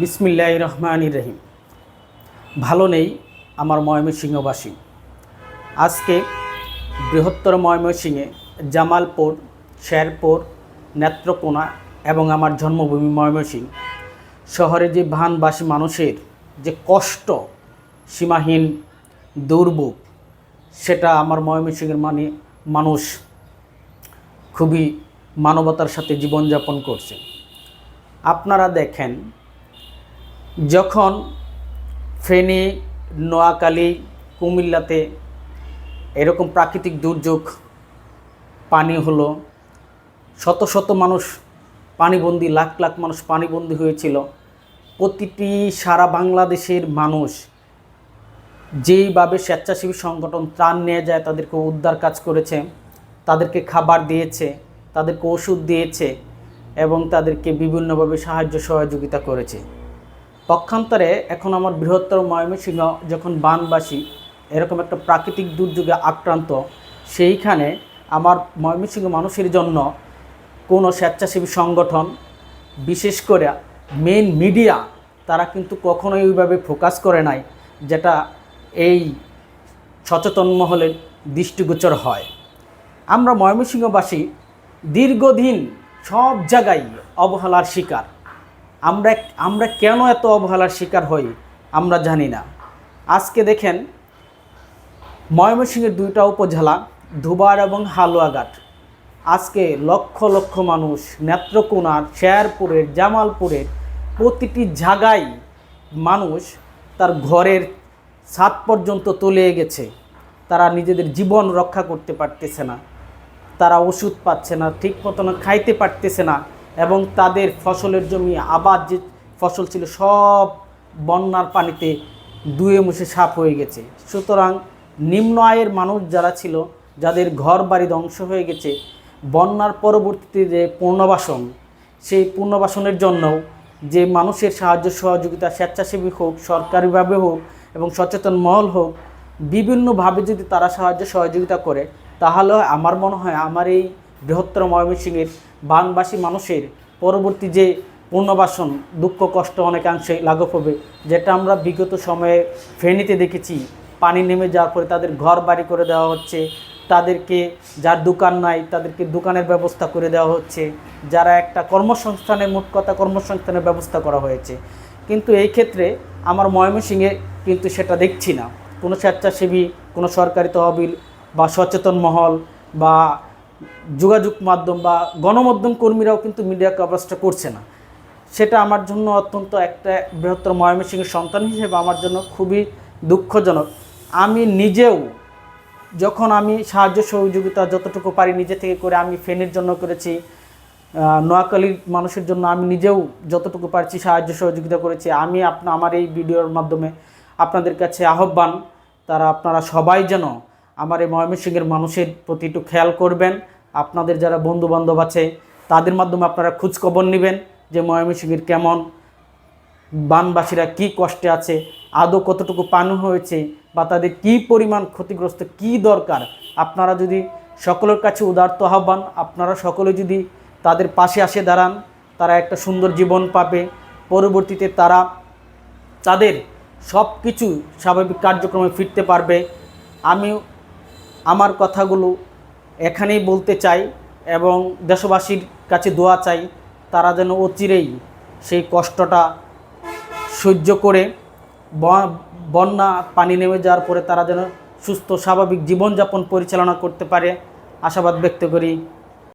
বিসমিল্লাহ রহমান রহিম। ভালো নেই আমার ময়মনসিংহবাসী। আজকে বৃহত্তর ময়মনসিংহে জামালপুর, শেরপুর, নেত্রকোনা এবং আমার জন্মভূমি ময়মনসিংহ শহরে যে ভানবাসী মানুষের যে কষ্ট, সীমাহীন দুর্ভোগ, সেটা আমার ময়মনসিংহের মানে মানুষ খুবই মানবতার সাথে জীবনযাপন করছে। আপনারা দেখেন যখন ফেনী, নোয়াখালী, কুমিল্লাতে এরকম প্রাকৃতিক দুর্যোগ, পানি হলো, শত শত মানুষ পানিবন্দী, লাখ লাখ মানুষ পানিবন্দী হয়েছিল, প্রতিটি সারা বাংলাদেশের মানুষ যেইভাবে স্বেচ্ছাসেবী সংগঠন ত্রাণ নিয়ে যায়, তাদেরকে উদ্ধার কাজ করেছে, তাদেরকে খাবার দিয়েছে, তাদেরকে ওষুধ দিয়েছে এবং তাদেরকে বিভিন্নভাবে সাহায্য সহযোগিতা করেছে। পক্ষান্তরে এখন আমার বৃহত্তর ময়মনসিংহ যখন বানবাসী, এরকম একটা প্রাকৃতিক দুর্যোগে আক্রান্ত, সেইখানে আমার ময়মনসিংহ মানুষের জন্য কোনো স্বেচ্ছাসেবী সংগঠন, বিশেষ করে মেন মিডিয়া তারা কিন্তু কখনোই ওইভাবে ফোকাস করে নাই, যেটা এই সচেতন মহলের দৃষ্টিগোচর হয়। আমরা ময়মনসিংহবাসী দীর্ঘদিন সব জায়গায় অবহেলার শিকার। আমরা আমরা কেন এত অবহেলার শিকার হই, আমরা জানি না। আজকে দেখেন, ময়মনসিংহের দুইটা উপজেলা ধুবার এবং হালুয়াঘাট আজকে লক্ষ লক্ষ মানুষ নেত্রকোনার শেরপুরের জামালপুরের প্রতিটি জায়গায় মানুষ তার ঘরের ছাদ পর্যন্ত তলিয়ে গেছে। তারা নিজেদের জীবন রক্ষা করতে পারতেছে না। তারা ওষুধ পাচ্ছে না, ঠিক মতন খাইতে পারতেছে না। এবং তাদের ফসলের জমি আবাদ যে ফসল ছিল সব বন্যার পানিতে দুয়ে মুছে সাপ হয়ে গেছে। সুতরাং নিম্ন আয়ের মানুষ যারা ছিল, যাদের ঘর বাড়ি ধ্বংস হয়ে গেছে, বন্যার পরবর্তীতে যে পুনর্বাসন, সেই পুনর্বাসনের জন্য যে মানুষের সাহায্য সহযোগিতা স্বেচ্ছাসেবী হোক, সরকারিভাবে হোক এবং সচেতন মহল হোক, বিভিন্নভাবে যদি তারা সাহায্য সহযোগিতা করে, তাহলে আমার মনে হয় আমার এই বৃহত্তর ময়মনসিংহের বানবাসী মানুষের পরবর্তী যে পুনর্বাসন, দুঃখ, কষ্ট অনেকাংশে লাঘব হবে, যেটা আমরা বিগত সময়ে ফেনীতে দেখেছি। পানি নেমে যাওয়ার পরে তাদের ঘর বাড়ি করে দেওয়া হচ্ছে, তাদেরকে যার দোকান নাই, তাদেরকে দোকানের ব্যবস্থা করে দেওয়া হচ্ছে, যারা একটা কর্মসংস্থানের মোট কথা কর্মসংস্থানের ব্যবস্থা করা হয়েছে। কিন্তু এই ক্ষেত্রে আমার ময়মনসিংহে কিন্তু সেটা দেখছি না। কোনো স্বেচ্ছাসেবী, কোনো সরকারি তহবিল বা সচেতন মহল বা যোগাযোগ মাধ্যম বা গণমাধ্যম কর্মীরাও কিন্তু মিডিয়া কভারেজটা করছে না। সেটা আমার জন্য অত্যন্ত একটা বৃহত্তর ময়মনসিংহের সন্তান হিসেবে আমার জন্য খুবই দুঃখজনক। আমি নিজেও যখন আমি সাহায্য সহযোগিতা যতটুকু পারি নিজে থেকে করে আমি ফেনের জন্য করেছি নোয়াখালীর মানুষের জন্য আমি নিজেও যতটুকু পারছি সাহায্য সহযোগিতা করেছি। আমি আপনা, আমার এই ভিডিওর মাধ্যমে আপনাদের কাছে আহ্বান, তারা আপনারা সবাই যেন আমার এই ময়মনসিংহের মানুষের প্রতি একটু খেয়াল করবেন। আপনাদের যারা বন্ধু বান্ধব আছে, তাদের মাধ্যমে আপনারা খোঁজখবর নেবেন যে ময়মনসিংহের কেমন বানবাসীরা কি কষ্টে আছে, আদৌ কতটুকু পানি হয়েছে, বা তাদের কি পরিমাণ ক্ষতিগ্রস্ত, কি দরকার। আপনারা যদি সকলের কাছে উদার্ত আহ্বান আপনারা সকলে যদি তাদের পাশে আসে দাঁড়ান, তারা একটা সুন্দর জীবন পাবে। পরবর্তীতে তারা তাদের সব কিছু স্বাভাবিক কার্যক্রমে ফিরতে পারবে। আমি আমার কথাগুলো এখানেই বলতে চাই এবং দেশবাসীর কাছে দোয়া চাই, তারা যেন অচিরেই সেই কষ্টটা সহ্য করে বন্যা পানি নেমে যাওয়ার পরে তারা যেন সুস্থ, স্বাভাবিক জীবনযাপন পরিচালনা করতে পারে। আশাবাদ ব্যক্ত করি।